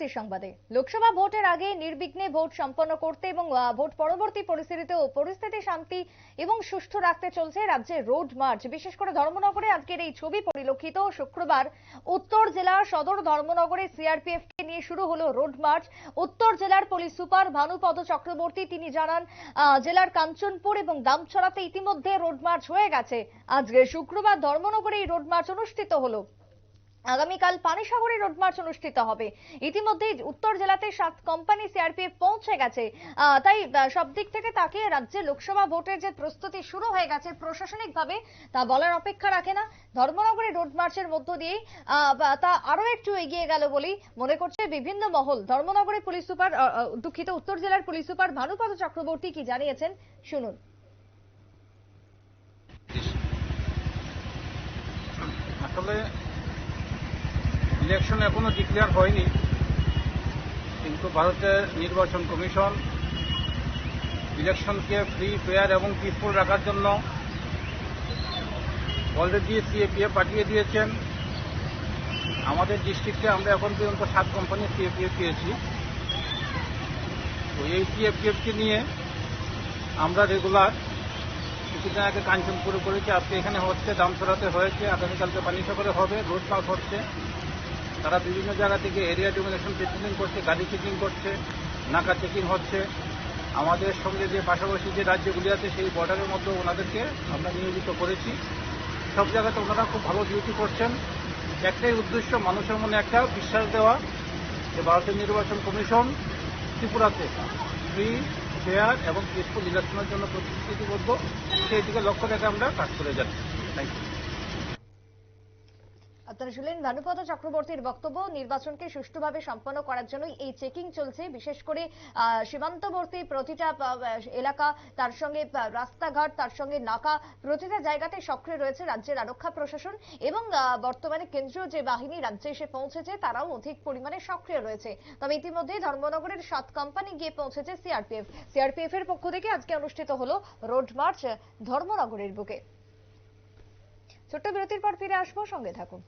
পরবর্তী সংবাদে। লোকসভা ভোটের আগে নির্বিঘ্নে ভোট সম্পন্ন করতে এবং ভোট পরবর্তী পরিস্থিতিতেও পরিস্থিতি শান্তি এবং সুষ্ঠু রাখতে চলছে রাজ্যে রোড মার্চ। বিশেষ করে ধর্মনগরে আজকের এই ছবি পরিলক্ষিত। শুক্রবার উত্তর জেলার সদর ধর্মনগরে সিআরপিএফ কে নিয়ে শুরু হলো রোড মার্চ। উত্তর জেলার পুলিশ সুপার ভানুপদ চক্রবর্তী, তিনি জানান জেলার কাঞ্চনপুর এবং দামছড়াতে ইতিমধ্যে রোড মার্চ হয়ে গেছে। আজকে শুক্রবার ধর্মনগরে এই রোড মার্চ অনুষ্ঠিত হলো। আগামীকাল পানিসাগরে রোড মার্চ অনুষ্ঠিত হবে। ইতিমধ্যেই উত্তর জেলাতে সাত কোম্পানি সিআরপিএফ পৌঁছে গেছে। তাই সব দিক থেকে তাকিয়ে রাজ্যে লোকসভা ভোটের যে প্রস্তুতি শুরু হয়ে গেছে প্রশাসনিকভাবে, তা বলার অপেক্ষা রাখে না। ধর্মনগরে রোড মার্চের মধ্য দিয়েই তা আরও একটু এগিয়ে গেল বলেই মনে করছে বিভিন্ন মহল। ধর্মনগরে পুলিশ সুপার দুঃখিত, উত্তর জেলার পুলিশ সুপার ভানুপদ চক্রবর্তী কি জানিয়েছেন? শুনুন। আসলে ইলেকশন এখনও ডিক্লেয়ার হয়নি, কিন্তু ভারতের নির্বাচন কমিশন ইলেকশনকে ফ্রি ফেয়ার এবং পিসফুল রাখার জন্য অলরেডি সিএপিএফ পাঠিয়ে দিয়েছেন। আমাদের ডিস্ট্রিক্টে আমরা এখন পর্যন্ত সাত কোম্পানি সিএপিএফ পেয়েছি। তো এই সিএপিএফকে নিয়ে আমরা রেগুলার কিছুদিন আগে কাঞ্চনপুরে করেছি, আজকে এখানে হচ্ছে, দামছড়াতে হয়েছে, আগামীকালকে পানি পানিসাগরে হবে রোড মার্চ হচ্ছে। তারা বিভিন্ন জায়গা থেকে এরিয়া ডোমিনেশন চেকিং করছে, গাড়ি চেকিং করছে, নাকা চেকিং হচ্ছে। আমাদের সঙ্গে যে পাশাপাশি যে রাজ্যগুলি আছে, সেই বর্ডারের মধ্যে ওনাদেরকে আমরা নিয়োজিত করেছি। সব জায়গাতে ওনারা খুব ভালো ডিউটি করছেন। একটাই উদ্দেশ্য, মানুষের মনে একটা বিশ্বাস দেওয়া, যে ভারতের নির্বাচন কমিশন ত্রিপুরাতে ফ্রি ফেয়ার এবং পিসফুল ইলেকশনের জন্য প্রতিশ্রুতিবদ্ধ। সেই দিকে লক্ষ্য রেখে আমরা কাজ করে যাচ্ছি। থ্যাংক ইউ আপনারা শুনলেন ভানুপদ চক্রবর্তীর বক্তব্য। নির্বাচনকে সুষ্ঠুভাবে সম্পন্ন করার জন্য এই চেকিং চলছে। বিশেষ করে সীমান্তবর্তী প্রতিটা এলাকা, তার সঙ্গে রাস্তাঘাট, তার সঙ্গে নাকা, প্রতিটা জায়গাতে সক্রিয় রয়েছে রাজ্যের আরক্ষা প্রশাসন এবং বর্তমানে কেন্দ্রীয় যে বাহিনী রাজ্যে এসে পৌঁছেছে, তারাও অধিক পরিমাণে সক্রিয় রয়েছে। তবে ইতিমধ্যেই ধর্মনগরের সাত কোম্পানি গিয়ে পৌঁছেছে সিআরপিএফ। সিআরপিএফ এর পক্ষ থেকে আজকে অনুষ্ঠিত হলো রোড মার্চ ধর্মনগরের বুকে। ছোট্ট বিরতির পর ফিরে আসব, সঙ্গে থাকুন।